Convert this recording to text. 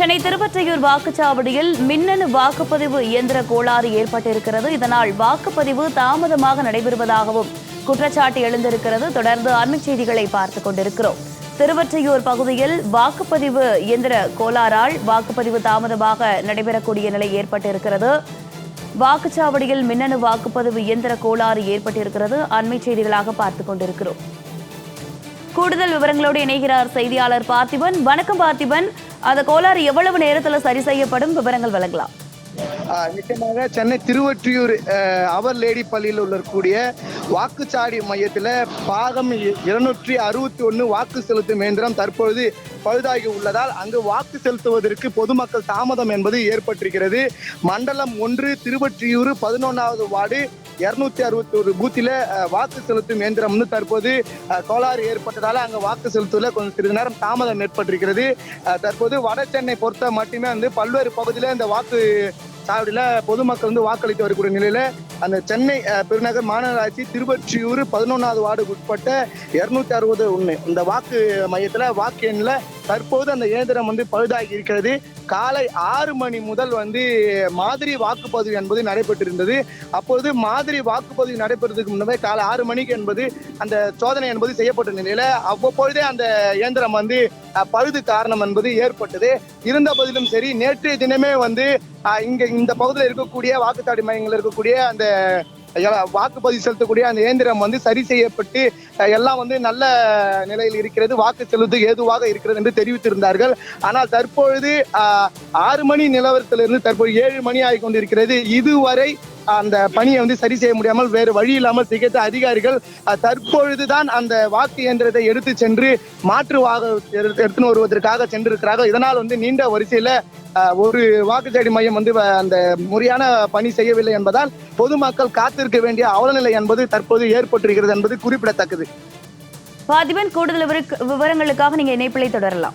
சென்னை திருவொற்றையூர் வாக்குச்சாவடியில் மின்னணு வாக்குப்பதிவு இயந்திர கோளாறு ஏற்பட்டிருக்கிறது. இதனால் வாக்குப்பதிவு தாமதமாக நடைபெறுவதாகவும் குற்றச்சாட்டு எழுந்திருக்கிறது. தொடர்ந்து அண்மைச் செய்திகளை பார்த்துக் கொண்டிருக்கிறோம். திருவொற்றையூர் பகுதியில் வாக்குப்பதிவு இயந்திர கோளாறால் வாக்குப்பதிவு தாமதமாக நடைபெறக்கூடிய நிலை ஏற்பட்டிருக்கிறது. வாக்குச்சாவடியில் மின்னணு வாக்குப்பதிவு இயந்திர கோளாறு ஏற்பட்டிருக்கிறது. அண்மைச் செய்திகளாக பார்த்துக் கொண்டிருக்கிறோம். கூடுதல் விவரங்களோடு இணைகிறார் செய்தியாளர் பார்த்திபன். வணக்கம் பார்த்திபன். அந்த கோளாறு எவ்வளவு நேரத்துல சரி செய்யப்படும்? விவரங்கள் வழங்கலாம். நிச்சயமாக சென்னை திருவொற்றியூர் அவர் லேடி பள்ளியில் உள்ள கூடிய மையத்தில் பாகம் இருநூற்றி அறுபத்தி ஒன்று வாக்கு செலுத்தும் இயந்திரம் தற்பொழுது பழுதாகி உள்ளதால் அங்கு வாக்கு செலுத்துவதற்கு பொதுமக்கள் தாமதம் என்பது ஏற்பட்டிருக்கிறது. மண்டலம் ஒன்று திருவொற்றியூர் பதினொன்றாவது வார்டு இருநூத்தி அறுபத்தி ஒரு பூத்தில வாக்கு செலுத்தும் இயந்திரம் வந்து தற்போது கோளாறு ஏற்பட்டதால அங்க வாக்கு செலுத்துவதில் கொஞ்சம் சிறிது நேரம் தாமதம் ஏற்பட்டிருக்கிறது. தற்போது வட சென்னை பொறுத்த மட்டுமே வந்து பல்வேறு பகுதியில் இந்த வாக்கு சாவடியில பொதுமக்கள் வந்து வாக்களித்து வரக்கூடிய நிலையில அந்த சென்னை பெருநகர் மாநகராட்சி திருவொற்றியூர் பதினொன்றாவது வார்டுக்கு உட்பட்ட இருநூத்தி அறுபது ஒன்று இந்த வாக்கு மையத்தில் வாக்கு எண்ணில் தற்போது அந்த இயந்திரம் வந்து பழுதாகி இருக்கிறது. காலை ஆறு மணி முதல் வந்து மாதிரி வாக்குப்பதிவு என்பது நடைபெற்றிருந்தது. அப்பொழுது மாதிரி வாக்குப்பதிவு நடைபெறதுக்கு முன்னவே காலை ஆறு மணிக்கு என்பது அந்த சோதனை என்பது செய்யப்பட்ட நிலையில அவ்வப்பொழுதே அந்த இயந்திரம் வந்து பழுது காரணம் என்பது ஏற்பட்டது. இருந்த போதிலும் சரி நேற்றைய தினமே வந்து இங்க இந்த பகுதியில் இருக்கக்கூடிய வாக்குச்சாவடி மையங்கள் இருக்கக்கூடிய அந்த வாக்குப்பதிவு செலுத்தக்கூடிய அந்த இயந்திரம் வந்து சரி செய்யப்பட்டு எல்லாம் வந்து நல்ல நிலையில் இருக்கிறது வாக்கு செலுத்த ஏதுவாக இருக்கிறது என்று தெரிவித்திருந்தார்கள். ஆனால் தற்பொழுது ஆறு மணி நிலவரத்திலிருந்து தற்போது ஏழு மணி ஆகி கொண்டிருக்கிறது. இதுவரை அந்த பணியை வந்து சரி செய்ய முடியாமல் வேறு வழி இல்லாமல் திகைத்த அதிகாரிகள் தற்பொழுதுதான் அந்த வாக்கு இயந்திரத்தை எடுத்து சென்று மாற்று வாக எடுத்துன்னு வருவதற்காக சென்றிருக்கிறார்கள். இதனால் வந்து நீண்ட வரிசையில ஒரு வாக்குச்சாவடி மையம் வந்து வ- அந்த முறையான பணி செய்யவில்லை என்பதால் பொதுமக்கள் காத்திருக்க வேண்டிய அவலநிலை என்பது தற்போது ஏற்பட்டிருக்கிறது என்பது குறிப்பிடத்தக்கது. பார்த்திபன் கூடுதல் விவரங்களுக்காக நீங்க இணைப்பிலை தொடரலாம்.